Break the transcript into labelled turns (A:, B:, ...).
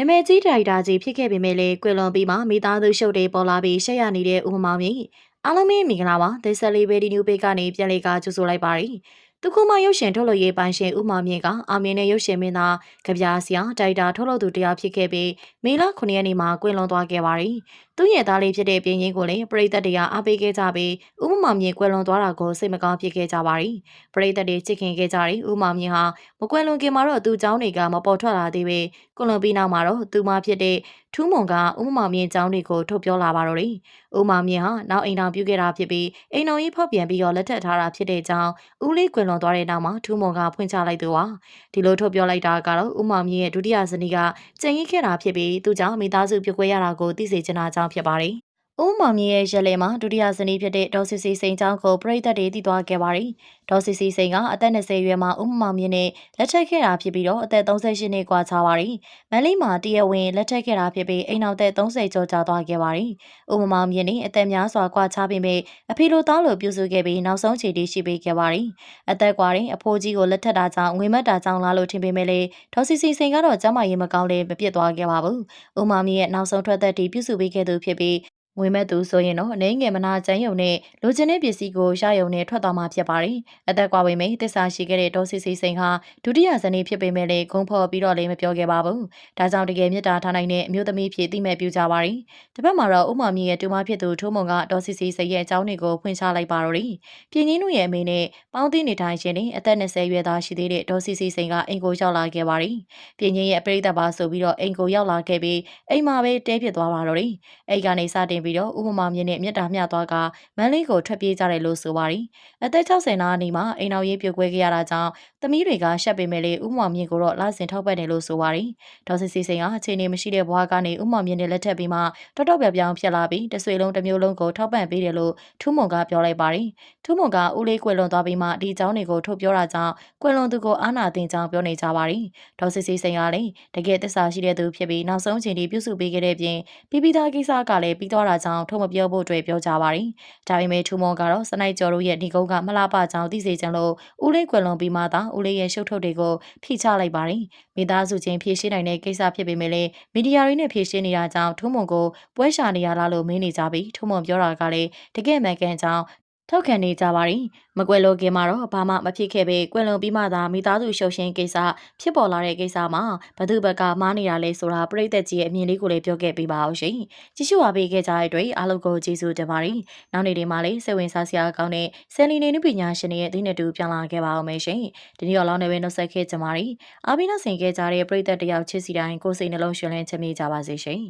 A: နာမည်ကြီးဒါရိုက်တာကြီးဖြစ်ခဲ့ပေမဲ့လည်းကွယ်လွန်ပြီးမှမိသားစုရှုပ်တွေပေါ်လာပြီးရှက်ရနေတဲ့ဦးမမောင်မြင့်အားလုံးပဲမင်္ဂလာပါဒေဆက်လေးပဲဒီနျူပေကနေပြန်လေးကကြိုဆိုလိုက်ပါရစေသူခုမှရုပ်ရှင်ထုတ်လုပ်ရေးပိုင်ရှင်ဦးမောင်မြင့်ကအာမင်းနဲ့ရုပ်ရှင်မင်းသားကြပြားဆရာဒါရိုက်တာထုတ်လုပ်သူတရားဖြစ်ခဲ့ပြီးမေလ9ရက်နေ့မှာကွယ်လွန်သွားခဲ့ပါရီ သူ့ရဲ့သားလေးဖြစ်တဲ့ပြင်းရင်ကိုလည်းပရိသတ်တွေကအားပေးခဲ့ကြပြီးဦးမောင်မြင့်ကွယ်လွန်သွားတာကိုစိတ်မကောင်းဖြစ်ခဲ့ကြပါရီပရိသတ်တွေချစ်ခင်ခဲ့ကြတဲ့ဦးမောင်မြင့်ဟာမကွယ်လွန်ခင်မှာတော့သူ့เจ้าတွေကမပေါ်ထွက်လာသေးပဲကွယ်လွန်ပြီးနောက်မှာတော့သူမဖြစ်တဲ့ထူးမွန်ကဦးမောင်မြင့်เจ้าတွေကိုထုတ်ပြောလာပါတော့တယ်ဦးမောင်မြင့်ဟာနောက်အိမ်တော်ပြုခဲ့တာဖြစ်ပြီးအိမ်တော်ကြီးဖောက်ပြန်ပြီးတော့လက်ထပ်ထားတာဖြစ်တဲ့ကြောင်းဦးလေးကွယ်လွန်သွားတဲ့နောက်မှာထူးမွန်ကဖွင့်ချလိုက်သူပါဒီလိုထုတ်ပြောလိုက်တာကတော့ဦးမောင်မြင့်ရဲ့ဒုတိယဇနီးကကြင်ရင်ခဲ့တာဖြစ်ပြီးသူကြောင့်မိသားစုပြကွဲရတာကိုသိစေချင်တာကြောင့် ်ဖြစ်ပါတယ် ။ဦးမောင်မြင့်ရဲ့ရက်လည်မှာဒုတိယဇနီးဖြစ်တဲ့ဒေါ်စီစီစိန်ချောင်းကိုပြည်သက်တွေတည်သွားခဲ့ပါတယ်။ဒေါ်စီစီစိန်ကအသက်20ရွယ်မှာဦးမောင်မြင့်နဲ့လက်ထပ်ခဲ့တာဖြစ်ပြီးတော့အသက်38နှစ်ကွာခြားပါတယ်။မန္တလေးမှာတရားဝင်လက်ထပ်ခဲ့တာဖြစ်ပြီးအိမ်နောက်သက်30ကျော်ကြာသွားခဲ့ပါတယ်။ဦးမောင်မြင့်နဲ့အသက်များစွာကွာခြားပေမဲ့အဖေလိုသားလိုပြုစုခဲ့ပြီးနောက်ဆုံးခြေတည်ရှိပေးခဲ့ပါတယ်။အသက်ကွာတဲ့အဖိုးကြီးကိုလက်ထပ်တာကြောင့်ငွေမက်တာကြောင့်လားလို့ထင်ပေမဲ့လေဒေါ်စီစီစိန်ကတော့ကျမရေးမကောင်းလဲမပြစ်သွားခဲ့ပါဘူး။ဦးမောင်မြင့်ရဲ့နောက်ဆုံးထွက်သက်တည်ပြုစုပေးခဲ့သူဖြစ်ပြီး ငွေမဲ့သူဆိုရင်တော့အနေငယ်မနာကျန်းယုံနဲ့လိုချင်တဲ့ပစ္စည်းကိုရယုံနဲ့ထွက်သွားမှာဖြစ်ပါတယ်။အသက်ကွာဝေမိတစ္ဆာရှိခဲ့တဲ့ဒေါ်စီစီစိန်ဟာဒုတိယဇနီးဖြစ်ပေမဲ့လည်းဂုံဖော်ပြီးတော့လည်းမပြောခဲ့ပါဘူး။ဒါကြောင့်တကယ်မေတ္တာထားနိုင်တဲ့အမျိုးသမီးဖြစ်သိမဲ့ပြုကြပါရီ။တစ်ဖက်မှာတော့ဥမ္မာမြင့်ရဲ့တူမဖြစ်သူထိုးမုံကဒေါ်စီစီစိန်ရဲ့အကြောင်းတွေကိုဖွင့်ချလိုက်ပါတော့တယ်။ပြင်းကြီးတို့ရဲ့အမေနဲ့ပေါင်းသိနေထိုင်ရှင်နဲ့အသက်20ရွယ်သားရှိသေးတဲ့ဒေါ်စီစီစိန်ကအိမ်ကိုရောက်လာခဲ့ပါရီ။ပြင်းကြီးရဲ့အပရိသတ်ပါဆိုပြီးတော့အိမ်ကိုရောက်လာခဲ့ပြီးအိမ်မှာပဲတဲဖြစ်သွားပါတော့တယ်။အိမ်ကနေစတင်ပြီးတော့ဥမ္မာမြင့်နဲ့မြတ်တာမျှသွားကမန်းလေးကိုထွက်ပြေးကြတယ်လို့ဆိုပါရီအသက်60နာအနီးမှာအိမ်တော်ရေးပြုတ်ခွဲခဲ့ရတာကြောင့်သမီးတွေကရှက်ပေမဲ့လေဥမောင်မြင့်ကိုတော့လာစင်ထောက်ပတ်တယ်လို့ဆိုပါရီဒေါ်စစ်စီစိန်ကအခြေအနေမရှိတဲ့ဘွားကနေဥမောင်မြင့်နဲ့လက်ထပ်ပြီးမှတော်တော်ပြောင်ပြောင်ဖြစ်လာပြီးတဆွေလုံးတစ်မျိုးလုံးကိုထောက်ပံ့ပေးတယ်လို့ထူးမွန်ကပြောလိုက်ပါရီထူးမွန်ကဦးလေးကွယ်လွန်သွားပြီးမှဒီเจ้าတွေကိုထုတ်ပြောတာကြောင့်ကွယ်လွန်သူကိုအာနာတင်ကြောင်းပြောနေကြပါရီဒေါ်စစ်စီစိန်ကလည်းတကယ်သစ္စာရှိတဲ့သူဖြစ်ပြီးနောက်ဆုံးအချိန်ထိပြုစုပေးခဲ့တဲ့ပြင်ပြီးပြီးသားကိစ္စကလည်းပြီးသွား တာကြောင့်ထုတ်မပြောဖို့အတွက်ပြောကြပါရီဒါပေမဲ့ထူမွန်ကတော့စနိုက်ကျော်တို့ရဲ့ဒီကုန်းကမလားပကြောင်သိစေချင်လို့ဦးလေးကွယ်လွန်ပြီးမှသာဦးလေးရဲ့ရှုပ်ထုတ်တွေကိုဖိချလိုက်ပါရီမိသားစုချင်းဖြည့်ရှင်းနိုင်တဲ့ကိစ္စဖြစ်ပေမဲ့လည်းမီဒီယာတွေနဲ့ဖြည့်ရှင်းနေတာကြောင့်ထူမွန်ကိုပွဲရှာနေရလားလို့မင်းနေကြပြီးထူမွန်ပြောတာကလည်းတကယ်မှန်ကန်ကြောင်း ထောက်ခံနေကြပါရီမကွယ်လို့ခင်မှာတော့ဘာမှမဖြစ်ခဲ့ပဲကွယ်လွန်ပြီးမှသာမိသားစုရှုပ်ရှင်းကိစ္စဖြစ်ပေါ်လာတဲ့ကိစ္စမှာဘသူဘက်ကမားနေတာလဲဆိုတာပြိသက်ကြီးရဲ့အမြင်လေးကိုလည်းပြောခဲ့ပေးပါအောင်ရှင်ကြည့်ရှုပါပေးခဲ့ကြတဲ့အတွက်အားလုံးကိုကျေးဇူးတင်ပါတယ်နောက်နေ့တွေမှာလည်းစိတ်ဝင်စားစရာကောင်းတဲ့ဆယ်လီနေနုပညာရှင်တွေရဲ့အသင်းနဲ့တူပြန်လာခဲ့ပါအောင်မယ်ရှင်ဒီနေ့တော့လောင်းနေပဲနှုတ်ဆက်ခဲ့ကြပါရီအားပြီးနောက်ဆင်ခဲ့ကြတဲ့ပြိသက်တယောက်ချစ်စီတိုင်းကိုယ်စိတ်နှလုံးရှင်လန်းချမ်းမြေ့ကြပါစေရှင်